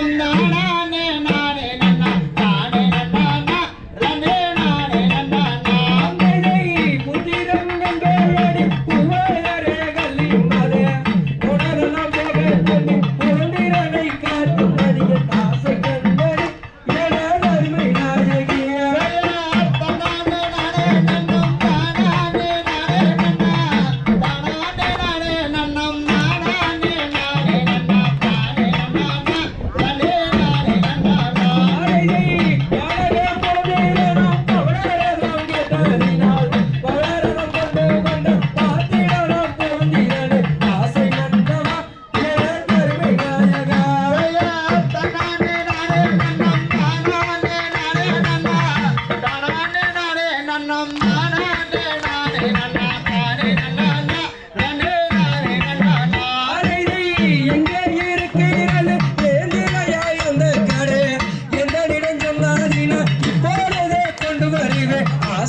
nam nam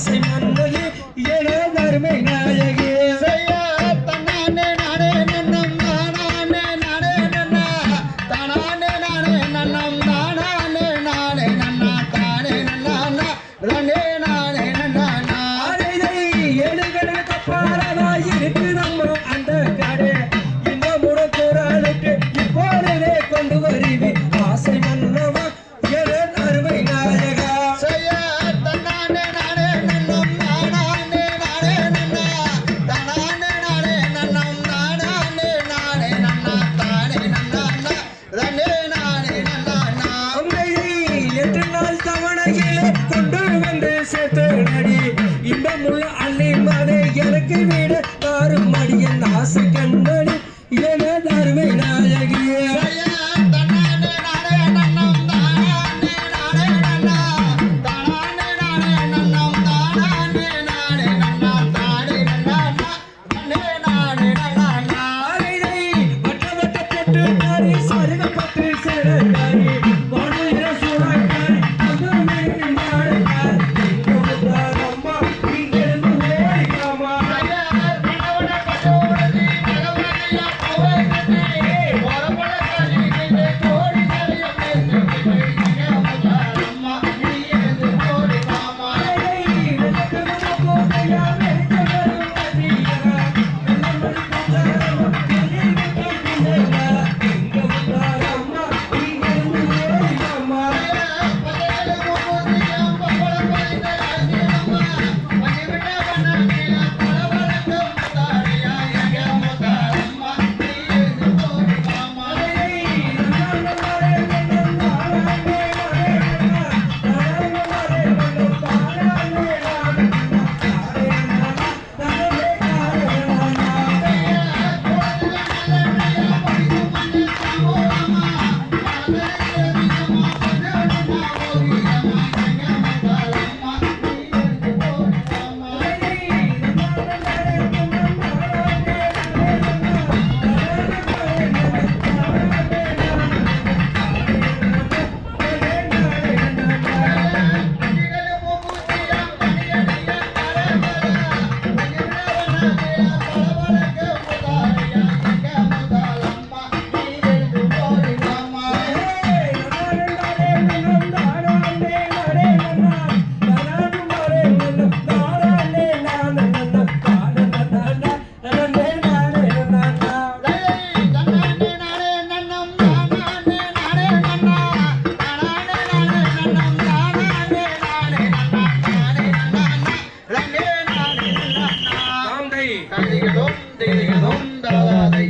Sing another தேடி இன்பமுள்ள அள்ளி மாதே எனக்கு வீடு தாரும் மடியின் ஆசை கண்மணி. என தருமை நாயகியே. பட்டு தீதிகளும் தாளாதை